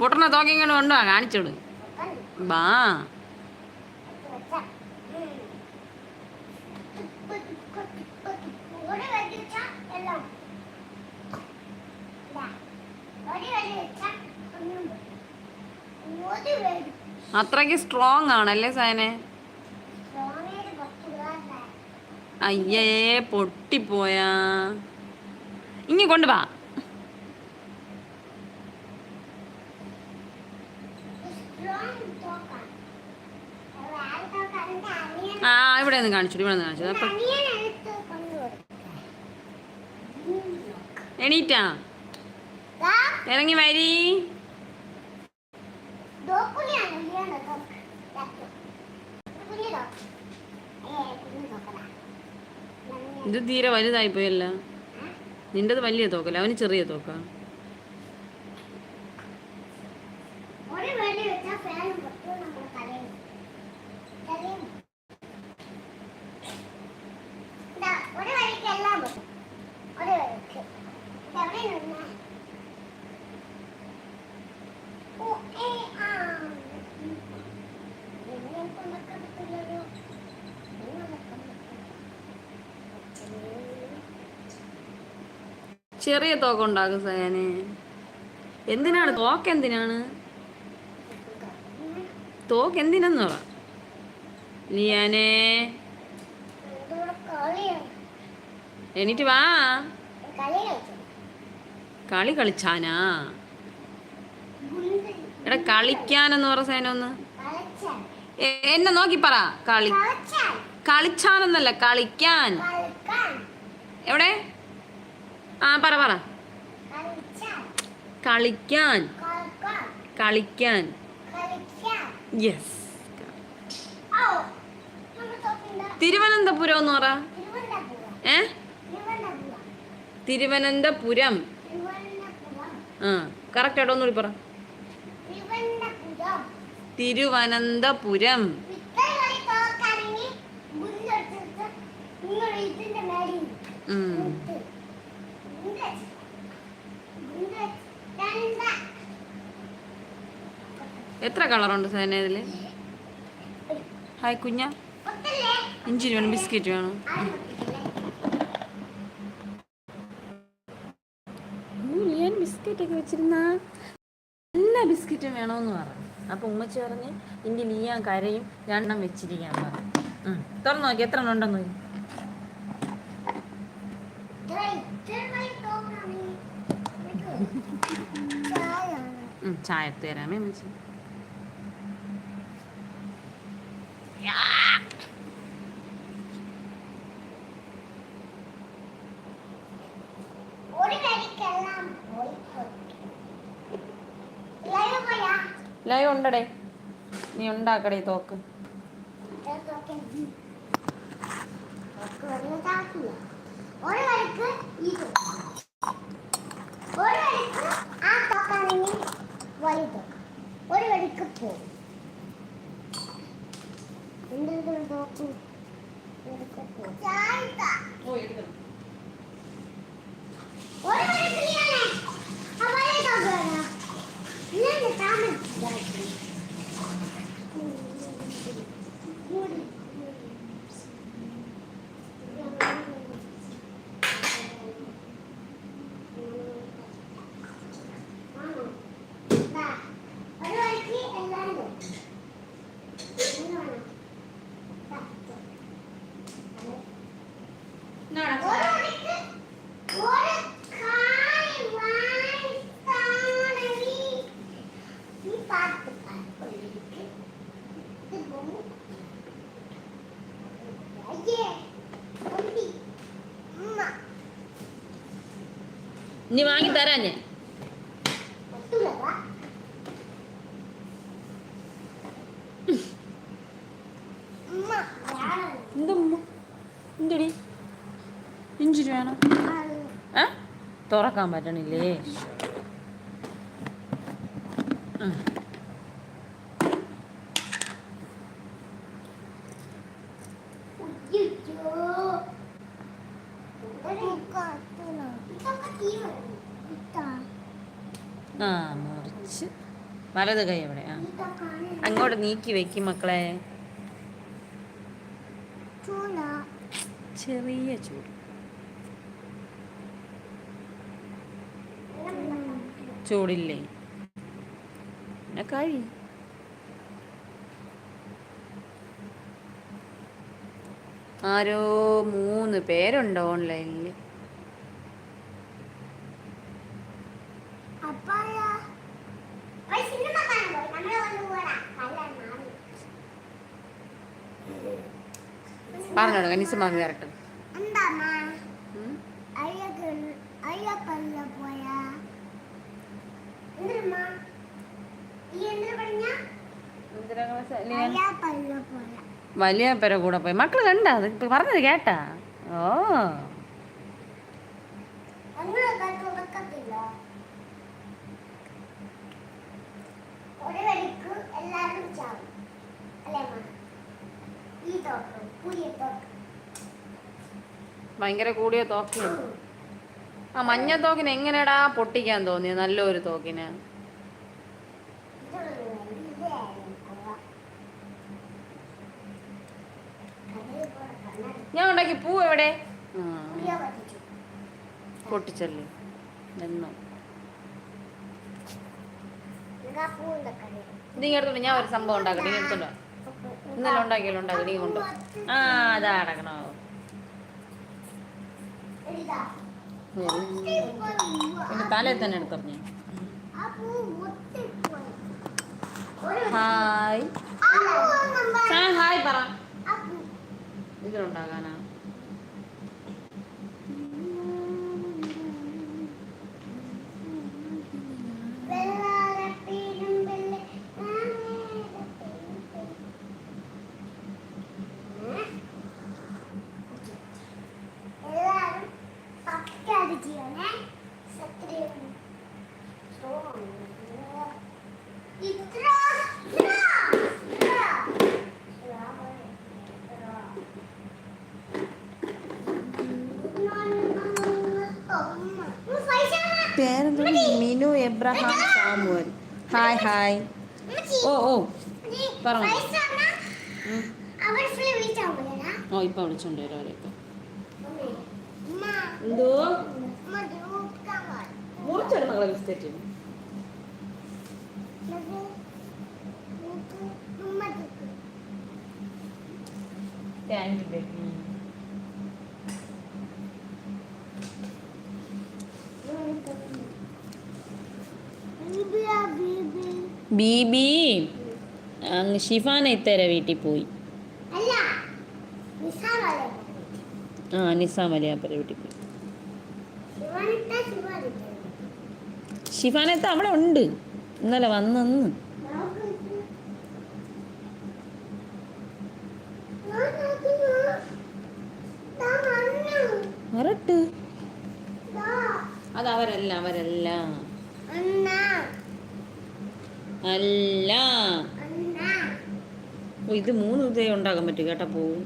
പൊട്ടണ തോക്കിങ്ങനെ കൊണ്ടുവാ കാണിച്ചോട്. ബാ. അത്രയ്ക്ക് സ്ട്രോങ് ആണല്ലേ സേനെ അയ്യേ പൊട്ടിപ്പോയാ. ഇങ്ങി കൊണ്ടുവാ ആ ഇവിടെ നിന്ന് കാണിച്ചു ഇവിടെ നിന്ന് കാണിച്ചു. അപ്പൊ എണീറ്റാ? ഇറങ്ങി വരി. ഇത് തീരെ വലുതായി പോയല്ല നിന്റേത് വലിയ തോക്കല്ല? അവന് ചെറിയ തോക്കാ ഒരു വെടി വെച്ചാൽ ഫാൻ പൊട്ടും നമ്മുടെ തലയിൽ തലയിൽ ഇതാ, ഒരു വഴിക്ക് എല്ലാം പൊട്ടും ഒരു വഴിക്ക് ഇതെവിടെ നിന്നാ ഓ ഏ ആ എന്നെ കൊണ്ടൊക്കെ പറ്റില്ലല്ലോ എന്നെ കൊണ്ടൊക്കെ പറ്റില്ല. ചെറിയ തോക്ക ഉണ്ടാക്കും സയാനെ എന്തിനാണ്? തോക്ക് എന്തിനാണ്? തോക്ക് എന്തിനെന്ന് പറ. എണീറ്റ് വാ. കളി കളിച്ചു കളി കളിച്ചാനാ? എടാ കളിക്കാനെന്ന് പറ സേന ഒന്ന്. എന്നെ നോക്കി പറ. കളി. കളിച്ചാനൊന്നല്ല കളിക്കാൻ. എവിടെ? ആ പറ പറ. കളിക്കാൻ. കളിക്കാൻ. യെസ് തിരുവനന്തപുരം എന്ന് പറ. ഏ? തിരുവനന്തപുരം. ആ കറക്റ്റ് ആയിട്ടോ ഒന്നുകൂടി പറ. തിരുവനന്തപുരം. എത്ര കളറുണ്ട് സേന ഇതിൽ? ഹായ് കുഞ്ഞ. ഇഞ്ചി വേണം ബിസ്ക്കറ്റ് വേണം. നല്ല ഒത്തില്ലേ? ഞാൻ ബിസ്ക്കറ്റ് ഒക്കെ വെച്ചിരുന്ന ബിസ്ക്കറ്റും വേണമെന്ന് പറഞ്ഞു അപ്പൊ ഉമ്മച്ചി പറഞ്ഞ് ഇന്റെ ലിയാൻ കരയും രണ്ടെണ്ണം വെച്ചിരിക്കാൻ പറഞ്ഞു. തുറന്നു നോക്കി എത്ര എണ്ണം ഉണ്ടെന്ന് നോക്കി ചായ തരാമേ ഉമ്മച്ചി ഒരു കളിക്കെല്ലാം പോയി ലൈവ് പോയാ ലൈവ് ഉണ്ടടേ. നീ ഉണ്ടാക്കടേ തോക്ക്. ഒരു വഴിക്ക് പോകും എന്തെങ്കിലും തോക്ക്. എടുക്ക് പോകും. ഒരു വഴിക്ക് നീയാണേ. ആ വലിയ തോക്ക് വേണോ? ഇല്ലെന്ന് താമസിച്ചു ഒരു വഴിക്ക് എല്ലാവരും പോകും. ഇങ്ങനെ വേണം. ദാ, ദാ. ഒരു വഴിക്ക് ഒരു കായ് വായ്ത്താണി. ഈ പാട്ട് പാടിക്കൊണ്ടിരിക്ക്. ഇത് പോകും. അയ്യേ, പൊട്ടി. ഉമ്മ, നീ വാങ്ങി തരാ ഞാൻ. എന്തടി? ഇഞ്ചിരി വേണം? ഏ? തുറക്കാൻ പറ്റണില്ലേ? കാട്ടുന്ന. ഇതൊക്കെ തീ വരുന്നു ആ മുറിച്ച്. വലത് കൈ എവിടെ ആ. അങ്ങോട്ട് നീക്കി വെക്കും മക്കളെ. ചെറിയ ചൂട്. ചൂടില്ലേ? പിന്നെ കഴി ആരോ മൂന്ന് പേരുണ്ട് ഓൺലൈനിൽ അപ്പായാ ഒരു സിനിമ കാണാൻ പോയി നമ്മളെ കൊണ്ടുപോടാ കല്ലാണ് പറഞ്ഞോളൂ കനീസ് മാമി കറക്റ്റ് എന്താ അമ്മ അയ്യക്ക് അയ്യപ്പല്ല പോയാ എന്തിനമ്മ ഈ എന്തിനു പറഞ്ഞ അയ്യപ്പല്ല പോയാ വലിയ പേരെ കൂടെ പോയി മക്കൾ കണ്ടാ അത് ഇപ്പൊ പറഞ്ഞത് കേട്ടാ ഓ ഞങ്ങളൊക്കെ തുടക്കത്തില്ല ഒരു വഴിക്ക് എല്ലാവരും ചാവും അല്ലേ അമ്മ ഈ തോക്കം പുതിയ തോക്കം ഭയങ്കര കൂടിയ തോക്കിയാണ് ആ മഞ്ഞ തോക്കിന് എങ്ങനെടാ പൊട്ടിക്കാൻ തോന്നിയത് നല്ലൊരു തോക്കിന്. ഞാൻ ഉണ്ടാക്കി പൂ എവിടെ? പൊട്ടിച്ചല്ലേ. എന്നോ ഞാൻ ഒരു സംഭവം ഉണ്ടാക്കട്ടെ. നീ ഇന്നലെ ഉണ്ടാക്കിയല്ലോ ഉണ്ടാക്കി. നീ കൊണ്ടോ ആ അതാ അടക്കണോ തലയിൽ തന്നെ എടുത്തറിഞ്ഞു ഹായ്. ഹായ് പറ. ഇതിലുണ്ടാകാനാ? പേരെന്താ? Minu Abraham Samuel. Hi hi. ഓ ഓ. പറഞ്ഞോ. ഓ ഇപ്പൊ വിളിച്ചോണ്ട് വരും അവരെ എന്തോ. മുറിച്ചെടു മകളെ ബിസ്ക്കറ്റ്. താങ്ക് യു ബേബി ബീബിയാ ബീബി. ബീബി അങ്ങ് ഷിഫാന ഇത്തരെ വീട്ടിൽ പോയി. ആ നിസാം അലിയാപ്പരെ വീട്ടിൽ പോയി. ഷിഫാനത്ത് അവിടെ ഉണ്ട്. ഇന്നലെ വന്നെന്ന് നമുക്ക് ഇത് ഞാൻ നോക്കുന്നു. ദാ വന്നു. വരട്ട് ദാ. അത് അവരല്ല അവരല്ല അണ്ണ അല്ല അണ്ണ ഓ, ഇത് മൂന്ന് ഇതേ ഉണ്ടാക്കാൻ പറ്റും. കേട്ടാ പൂവ്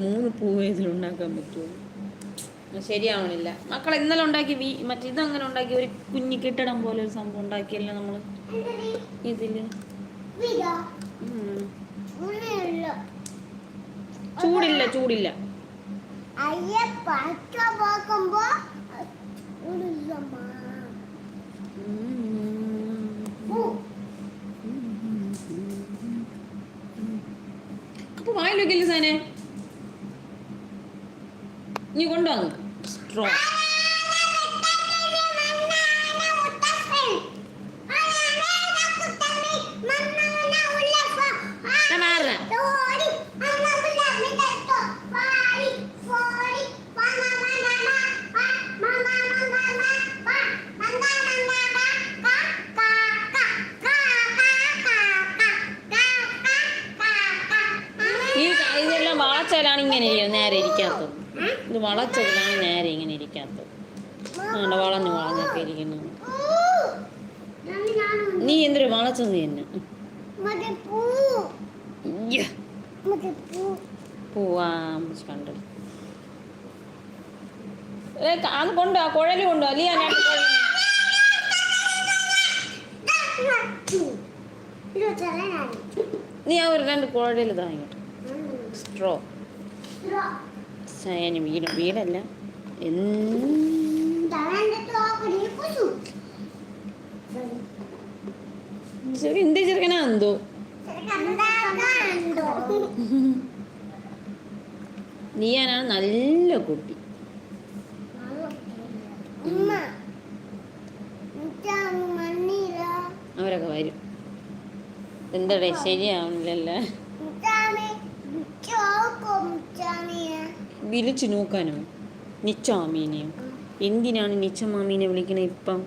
മൂന്ന് പൂവ് ഉണ്ടാക്കാൻ പറ്റുമോ ആ, ശരിയാവണില്ല. മക്കളെ ഇന്നലെ ഉണ്ടാക്കി വീ മറ്റേ ഇതങ്ങനെ ഉണ്ടാക്കി ഒരു കുഞ്ഞി കെട്ടിടം പോലെ ഒരു സംഭവം ഉണ്ടാക്കിയല്ലോ നമ്മൾ? ഇതിൽ. ചൂടില്ല ചൂടില്ല. അയ്യ പച്ച ഉള്ളില്ലമ്മ പൂ വായിലൊക്കെ സാനെ നീ കൊണ്ടുവന്നു സ്ട്രോ ഇങ്ങനെ നേരെ ഇരിക്കാത്തത്. ഇത് വളച്ചതിലാണ് നേരെ ഇങ്ങനെ ഇരിക്കാത്തത്. ആണ്ട് വളഞ്ഞു വളഞ്ഞൊക്കെ ഇരിക്കുന്നു. നീ എന്തൊരു വളച്ചത് നീ തന്നെ പോവാ കണ്ടത്. ഏ, അത് കൊണ്ടോ? കുഴൽ കൊണ്ടോ? അല്ലേ നീ ആ ഒരു രണ്ട് കുഴൽ ഇതാ സ്ട്രോ സയന് വീട് വീടല്ല. എന്ത് എന്ത് ചെറുക്കനാ എന്തോ നീയാനാണ് നല്ല കുട്ടി. അവരൊക്കെ വരും. എന്താടേ ശരിയാവണില്ലല്ലേ? വിളിച്ചു നോക്കാനോ? നിച്ച മാമീനെയോ എന്തിനാണ് നിച്ച മാമീനെ വിളിക്കണേ ഇപ്പം?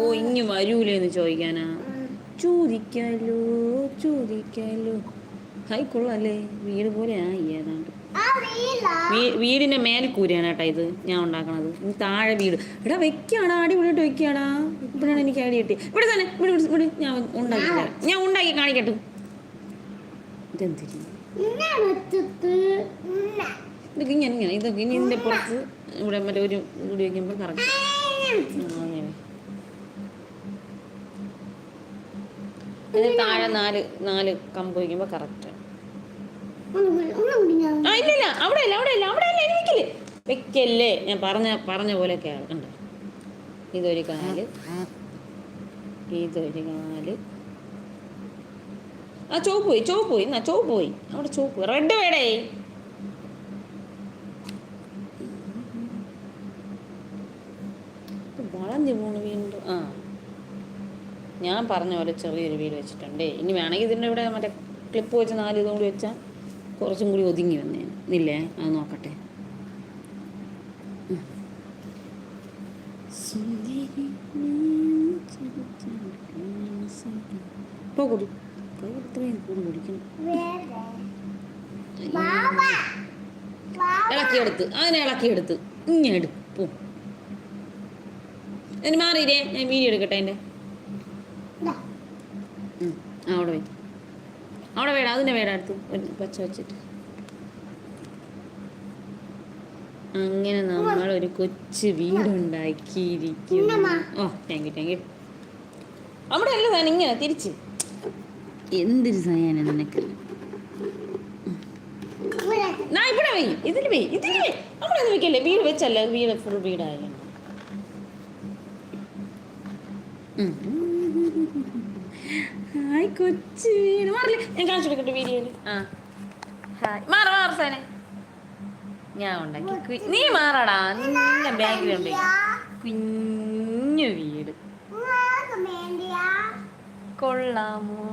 ഓ ഇങ്ങ് വരൂലെന്ന് ചോദിക്കാനാ? ചോദിക്കാലോ ചോദിക്കാലോ. ഹായ് കൊള്ളാല്ലേ. വീട് പോലെ ആയി ഏതാണ്ട്. ആ വീല വീടിന്റെ മേൽക്കൂരയാണ് കേട്ടാ ഇത് ഞാൻ ഉണ്ടാക്കണത്. ഇനി താഴെ വീട്. എടാ വെക്കാടാ അടിപൊളിയായിട്ട് വെക്കാടാ. ഇപ്പോഴാണ് എനിക്ക് ഐഡിയ കിട്ടി ഇവിടെ തന്നെ ഇവിടെ ഇവിടെ ഞാൻ ഉണ്ടാക്കി ഞാൻ ഉണ്ടാക്കി കാണിക്കട്ടെ. ഇതൊക്കെ ഇങ്ങനെ ഇങ്ങനെ ഇതൊക്കെ ഇനി ഇതിന്റെ പുറത്ത് ഇവിടെ മറ്റേ ഒരു കൂടി വയ്ക്കുമ്പോൾ കറക്റ്റ് താഴെ നാല് നാല് കമ്പ് വയ്ക്കുമ്പോൾ കറക്റ്റ്. ആ അവിടെ അല്ല അവിടെ അല്ല അവിടെ അല്ല ഇനി വെക്കില്ലേ വെക്കല്ലേ? ഞാൻ പറഞ്ഞ പറഞ്ഞ പോലെയൊക്കെയാണ് കണ്ടോ? ഇതൊരു കാൽ. ഇതൊരു കാൽ. ആ ചോപ്പ് പോയി ചോപ്പ് പോയി എന്നാ ചോപ്പ് പോയി അവിടെ ചോപ്പ്. പോയി റെഡ് വേടേ വളഞ്ഞു പോണു വീണ്ടും. ആ. ഞാൻ പറഞ്ഞ പോലെ ചെറിയൊരു വീട് വെച്ചിട്ടുണ്ടേ. ഇനി വേണമെങ്കിൽ ഇതിന്റെ ഇവിടെ മറ്റേ ക്ലിപ്പ് വെച്ച് നാല് ഇതും കൂടി വെച്ചാൽ കുറച്ചും കൂടി ഒതുങ്ങി വന്നേ. ഇല്ലേ? അത് നോക്കട്ടെ. പോകൂ പിടിക്കണം. ഇളക്കിയെടുത്ത് അതിനെ ഇളക്കിയെടുത്ത് ഇങ്ങനെ എടുപ്പോ അതിന് മാറിയില്ലേ? ഞാൻ വീഡിയോ എടുക്കട്ടെ എന്റെ അവിടെ വേ അവിടെ വേട. അതിനെ വേട അടുത്ത്. പച്ച വെച്ചിട്ട്. അങ്ങനെ നമ്മൾ ഒരു കൊച്ചു വീടുണ്ടാക്കിയിരിക്കുന്നു. ഓ താങ്ക് യു താങ്ക് യു അവിടെ അല്ല ഞാൻ ഇങ്ങനെ തിരിച്ച്. എന്തൊരു സയാന നിനക്ക്? നാ ഇവിടെ വൈ ഇതിൽ വൈ ഇതിൽ വൈ അവിടെ ഒന്നും വെക്കല്ലേ? വീട് വെച്ചല്ല വീട് ഫുൾ വീടായാലും. ഹായ് കൊച്ചു വീട്. മാറില്ല? ഞാൻ കാണിച്ചു കൊടുക്കട്ടെ വീഡിയോയിൽ ആ. ഹായ്. മാറ മാറ സാനെ. ഞാൻ ഉണ്ടാക്കി നീ മാറടാ. നിന്നെ ബാക്കിലുണ്ട് കുഞ്ഞു വീട്. കൊള്ളാമോ?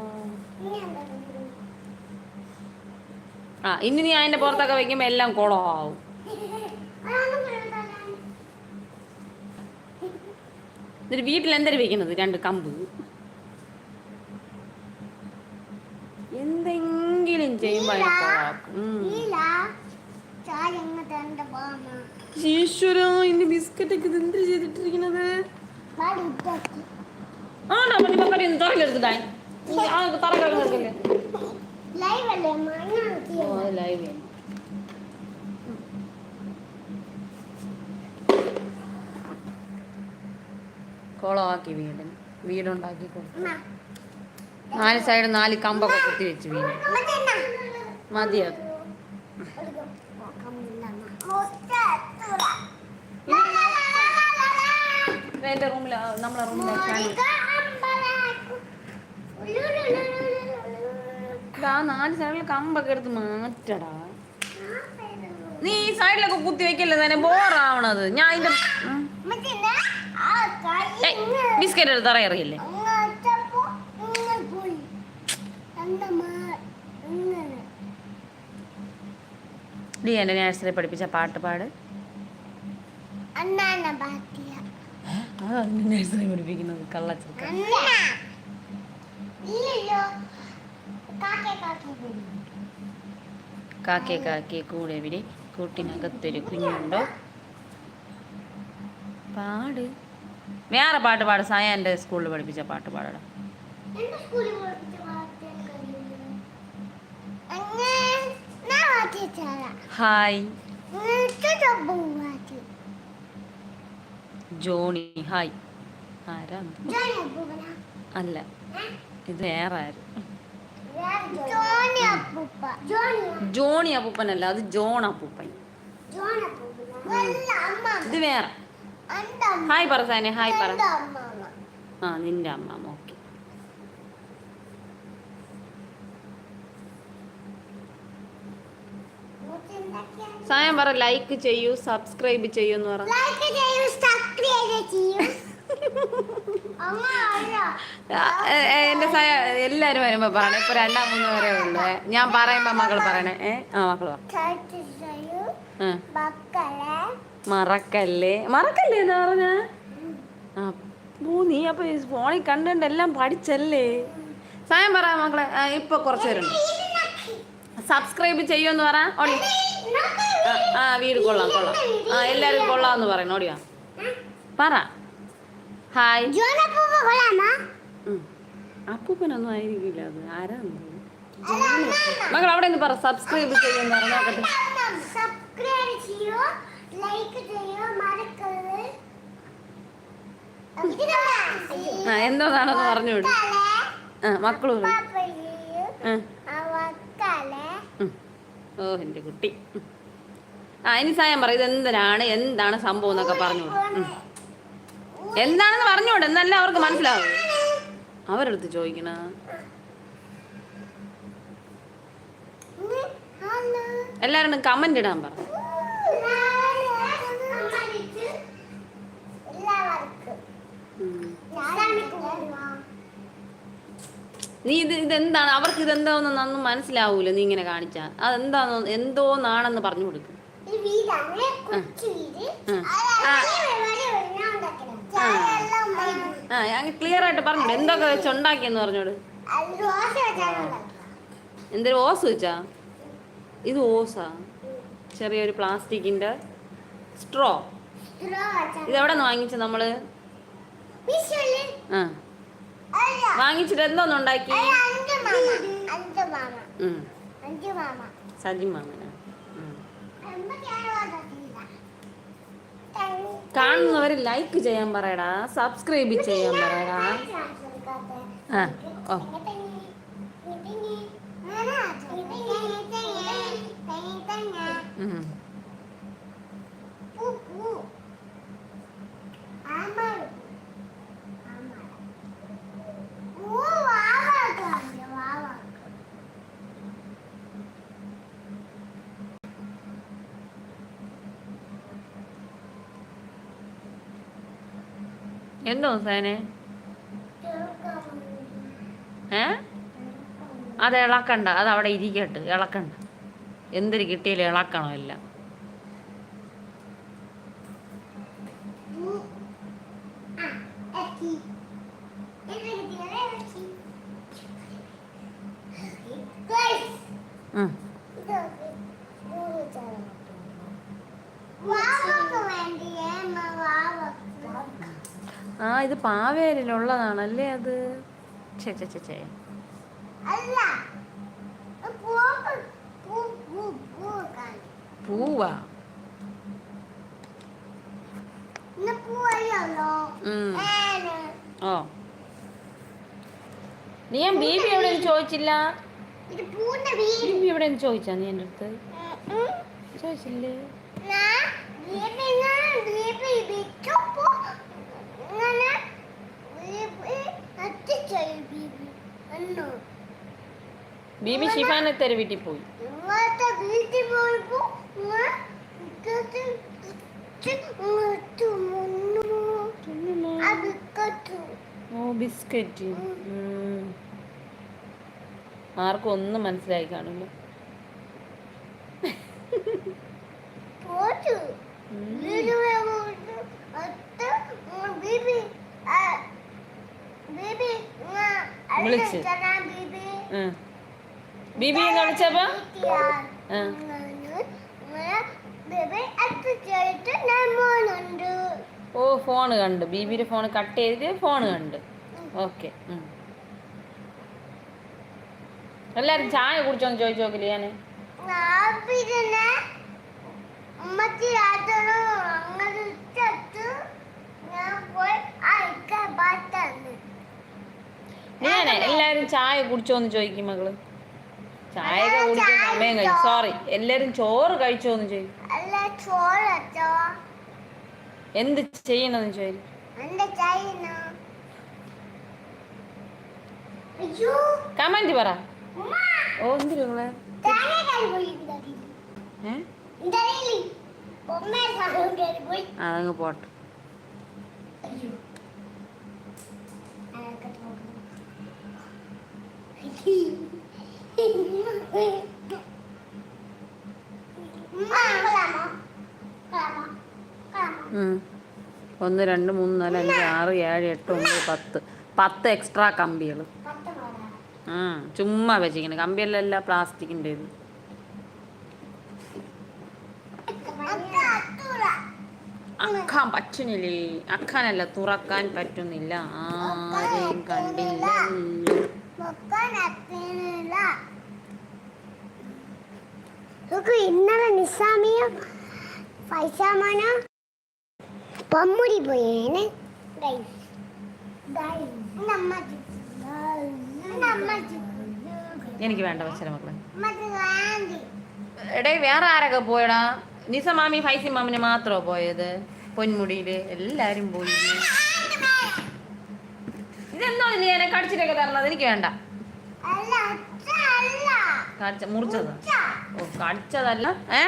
ആ ഇനി നീ അതിന്റെ പുറത്തൊക്കെ വെക്കുമ്പോ എല്ലാം കുളമാവും. എന്നിട്ട് വീട്ടിൽ എന്തൊരു വെക്കുന്നത്? രണ്ട് കമ്പ്. എന്തെങ്കിലും ചെയ്യുമ്പോ ഈശ്വരാ ഇന്ന് ബിസ്ക്കറ്റ് ഒക്കെ എന്ത് ചെയ്തിട്ടിരിക്കുന്നത്. ആണോ? പണി പക്കടി തറയിലെടുത്തിട്ടായി ആ തറ ലൈവ് കുളമാക്കി വീടിന്. വീടുണ്ടാക്കി കൊടുത്തു. നാല് സൈഡ് നാല് കമ്പൊക്കെ കുത്തി വെച്ച് വീട് മതിയത്. എന്റെ റൂമിൽ നമ്മളെ റൂമിലെ. ആ നാല് സൈഡിൽ കമ്പൊക്കെ എടുത്ത് മാറ്റടാ. നീ ഈ സൈഡിലൊക്കെ കുത്തി വെക്കല്ലേ തന്നെ ബോറാവണത്. ഞാൻ കൈ ബിസ്ക്കറ്റ് എടുത്ത് തറയറിയില്ലേ. ഡി എന്റെ നേഴ്സറി പഠിപ്പിച്ച പാട്ട് പാട്. നേഴ്സറി പഠിപ്പിക്കുന്നത് കള്ളച്ചെറുക്ക. കാക്കേ കാക്കെ കൂടെ. ഇവിടെ കൂട്ടിനകത്തൊരു കുഞ്ഞുണ്ടോ? പാട്. വേറെ പാട്ട് പാട്. സായ എന്റെ സ്കൂളിൽ പഠിപ്പിച്ച പാട്ട് പാടടാ. ഹായ്. Johnny hi. ആരാ? അല്ല. ഇത് വേറെ ആര്? ജോണി അപ്പൂപ്പനല്ല അത് ജോൺ അപ്പൂപ്പൻ. ഇത് വേറെ. ഹായ് പറ സാനെ ഹായ് പറ. ആ നിന്റെ അമ്മ ഓക്കെ. സായം പറ ലൈക്ക് ചെയ്യൂ സബ്സ്ക്രൈബ് ചെയ്യൂ എന്ന് പറ. എന്റെ സഹ എല്ലാരും വരുമ്പോ പറയണേ. ഇപ്പൊ രണ്ടാം മൂന്ന് വരെ ഉള്ളു. ഞാൻ പറയുമ്പോ മക്കൾ പറയണേ. ഏ ആ ആ, മറക്കല്ലേ? മറക്കല്ലേ എന്നാ പറഞ്ഞ? നീ അപ്പൊ ഫോണിൽ കണ്ടുകൊണ്ട് എല്ലാം പഠിച്ചല്ലേ? സായം പറ മക്കളെ. ഇപ്പൊ കുറച്ച് പേരുണ്ട്. സബ്സ്ക്രൈബ് ചെയ്യുമെന്ന് പറ. ഓടി. ആ, വീട് കൊള്ളാം കൊള്ളാം. ആ എല്ലാരും കൊള്ളാന്ന് പറയണം. ഓടിയാ? പറ. ഹായ്. അപ്പൂപ്പനൊന്നും ആയിരിക്കില്ല അത്. ആരാണ് മകൾ അവിടെ നിന്ന് പറ. സബ്സ്ക്രൈബ് ചെയ്യാൻ പറഞ്ഞാട്ടെ സബ്സ്ക്രൈബ് ചെയ്യൂ? ലൈക്ക് ചെയ്യൂ? മറക്കരുത്. ആ എന്തോന്നാണെന്ന് പറഞ്ഞുവിടും ആ മക്കളും ആ, ഉം. ഓ എന്റെ കുട്ടി. ആ ഇനി സായം പറ. ഇത് എന്തിനാണ് എന്താണ് സംഭവം എന്നൊക്കെ പറഞ്ഞോളൂ ഉം. എന്താണെന്ന് പറഞ്ഞുവിടും എന്നല്ല അവർക്ക് മനസ്സിലാവും. അവരെടുത്ത് ചോദിക്കണ? എല്ലാരും കമന്റ് ഇടാൻ പറ. നീ ഇത് ഇതെന്താണ്? അവർക്ക് ഇതെന്തോന്നൊന്നും മനസ്സിലാവൂല. നീ ഇങ്ങനെ കാണിച്ചാ. അതെന്താന്നോ എന്തോന്നാണെന്ന് പറഞ്ഞു കൊടുക്കും. ആ. ആ. ക്ലിയർ ആയിട്ട് പറഞ്ഞോട്. എന്തൊക്കെ വെച്ച് ഉണ്ടാക്കിയെന്ന് പറഞ്ഞോട്. എന്തൊരു ഓസ് വെച്ചാ? ഇത് ഓസാ. ചെറിയൊരു പ്ലാസ്റ്റിക്കിന്റെ സ്ട്രോ. ഇത് എവിടെ നിന്ന് വാങ്ങിച്ച നമ്മൾ? ആ. വാങ്ങിച്ചിട്ട് എന്തോന്നുണ്ടാക്കി. സജി മാമന. കാണുന്നവര് ലൈക്ക് ചെയ്യാൻ പറയടാ സബ്സ്ക്രൈബ് ചെയ്യാൻ പറയടാ ആ ഓ ഉം. എന്തോ സേനെ? ഏ? അത് ഇളക്കണ്ട. അത് അവിടെ ഇരിക്കട്ടെ. ഇളക്കണ്ട. എന്തിന് കിട്ടിയാലും ഇളക്കണം എല്ലാം. ഉം. ആ ഇത് പാവേലിലുള്ളതാണല്ലേ അത്? പൂ പൂ പൂ കാണും. പൂവാ. ഓ. നീ ഞാൻ ബീബി എവിടെ ചോദിച്ചില്ല? ബീബി എവിടെ ചോദിച്ചാ നീ എന്റെ അടുത്ത്. ചോദിച്ചില്ലേ ഞാൻ ബീബി ഞാൻ ബീബി വിറ്റപ്പോ ഇങ്ങനെ ബീബി അത്തിച്ചായി ബീബി എന്നോ ബീബി ഷിഫാനെ തെരു വീട്ടിൽ പോയി? ഓ ബിസ്ക്കറ്റ്. ആർക്കും ഒന്നും മനസ്സിലായി കാണില്ല വിളിച്ച്. ബീബി എന്ന് വിളിച്ചപ്പോ? ഓ ഫോൺ കണ്ട്. ബീബിയുടെ ഫോൺ കട്ട് ചെയ്തിട്ട് ഫോൺ കണ്ട്. ഓക്കെ. എല്ലാരും ചായ കുടിച്ചോന്ന് ചോദിച്ചു നോക്കില്ല ഞാൻ ഞാനേ എല്ലാരും ചായ കുടിച്ചോന്ന് ചോദിക്കും മകൾ. ചായ കുടിക്കാൻ സമയം കഴിച്ചു സോറി എല്ലാരും ചോറ് കഴിച്ചോന്ന് ചോദിക്കും അല്ല ചോറച്ചോ എന്ത് ചെയ്യണമെന്ന് ചോദിക്കും കമന്റ് പറ. ഓ കയറി അതങ്ങ് പോട്ടെ. Thank ഉം. ഒന്ന് രണ്ട് മൂന്ന് നാല് അഞ്ച് ആറ് ഏഴ് എട്ട് ഒമ്പത് പത്ത്. പത്ത് എക്സ്ട്രാ കമ്പികൾ. ആ ചുമ്മാ വെച്ചിരിക്കുന്നത് കമ്പിയല്ല പ്ലാസ്റ്റിക്കിന്റെ ഇത്. അക്കാൻ പറ്റുന്നില്ലേ? അക്കാനല്ല തുറക്കാൻ പറ്റുന്നില്ല. ആരെയും കണ്ടില്ലല്ലോ ഇന്നലെ നിസാമിയും പൈസാമാനോ പമ്മുടി പോയേനെ. എനിക്ക് വേണ്ട വെച്ചാൽ മക്കളെ. എടേ വേറെ ആരൊക്കെ പോയടാ? നിസ മാമി ഫൈസി മാമിന് മാത്രമോ പോയത്? പൊന്മുടിയിൽ എല്ലാരും പോയി. ഇതെന്തോ നീ എന്നെ കടിച്ചിട്ടൊക്കെ തരണത് എനിക്ക് വേണ്ട കടിച്ച മുറിച്ചതാ ഓ കടിച്ചതല്ല ഏ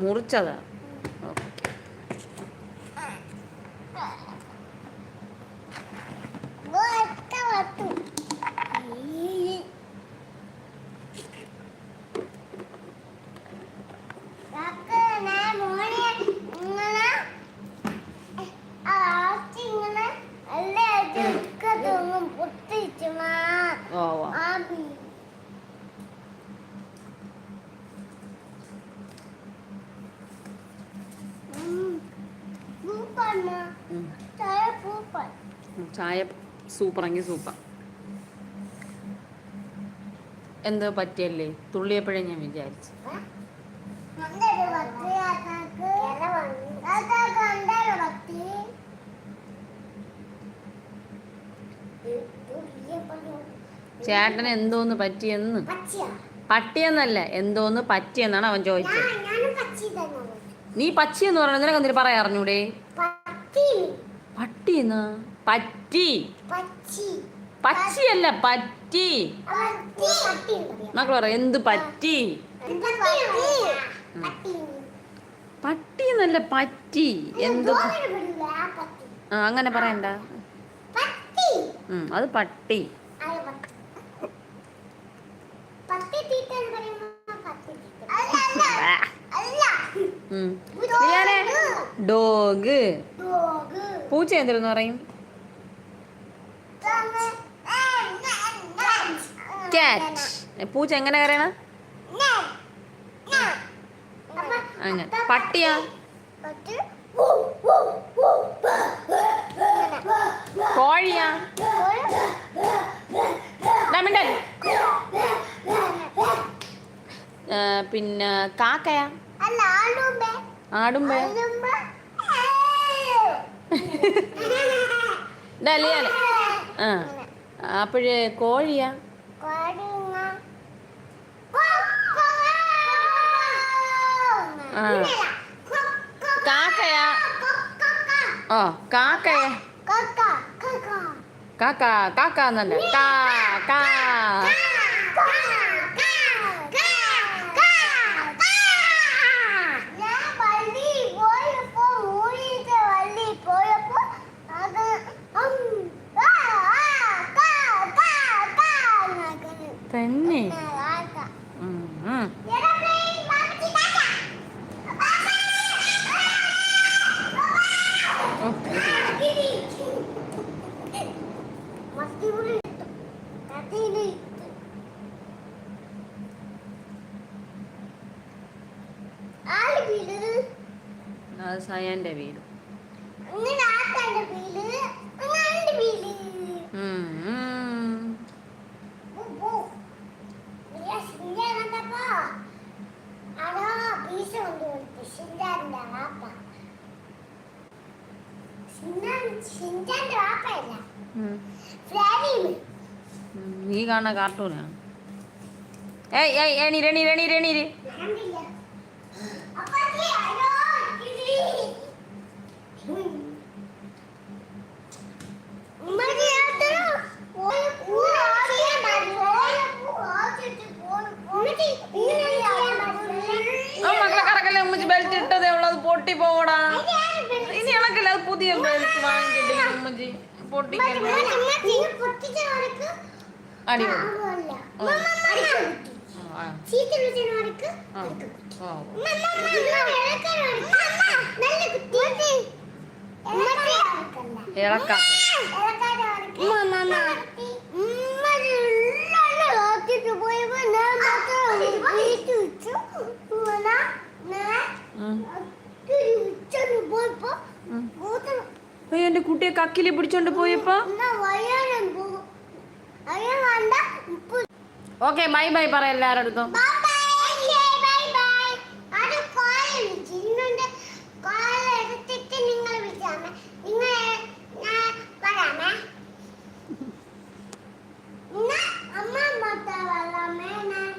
മുറിച്ചത്. മോനെ ഇങ്ങനെ ഓ. ചായ സൂപ്പറെങ്കിൽ സൂപ്പർ. എന്തോ പറ്റിയല്ലേ? തുള്ളിയപ്പോഴേ ഞാൻ വിചാരിച്ചു? ഭക്തി ആത്താക്ക്? ആത്താക്ക് എന്തൊരു ഭക്തി? ചേട്ടന് എന്തോന്ന് പറ്റിയെന്ന്? പട്ടിയെന്നല്ല എന്തോന്ന് പറ്റിയെന്നാണ് അവൻ ചോദിച്ചത്. ഞാൻ- ഞാനും പച്ചി എന്ന്. നീ പറയണത് നിനക്ക് എന്തിനു പറയാ അറിഞ്ഞൂടെ. പട്ടിയെന്നാ പറ്റി. പച്ചി. പച്ചിയല്ല പറ്റി. മക്കൾ. മക്കൾ പറ എന്ത് പറ്റി. പട്ടി എന്നല്ല പറ്റി. എന്ത് ആ അങ്ങനെ പറയണ്ട. അത് പട്ടി. ഡോഗ്. പൂച്ച എന്തിരുന്ന് പറയും? ക്യാറ്റ് പൂച്ച എങ്ങനെ കരയണ? അങ്ങനെ. പട്ടിയാ? കോഴിയാ. മിണ്ടൻ. പിന്നെ കാക്കയാ. ആടുമ്പേ. ലിയാനെ. ആ അപ്പോഴേ കോഴിയാ. ആ. കാക്കയാ. ഓ കാക്കയാ. കാക്ക കാക്ക എന്നല്ല കാ കാ ഞാൻ അത് സയാന്റെ വീട് നീ കാണുന്ന കാർട്ടൂണാണ് ഏയ് ഏയ് എണീര് എണീര് എണീര് എണീര് അയ്യോ എന്റെ കുട്ടിയെ കക്കിലി പിടിച്ചോണ്ട് പോയപ്പോ ഓക്കെ ബൈ ബൈ പറ എല്ലാവരുടെ അടുത്തും അമ്മ. മൊത്തം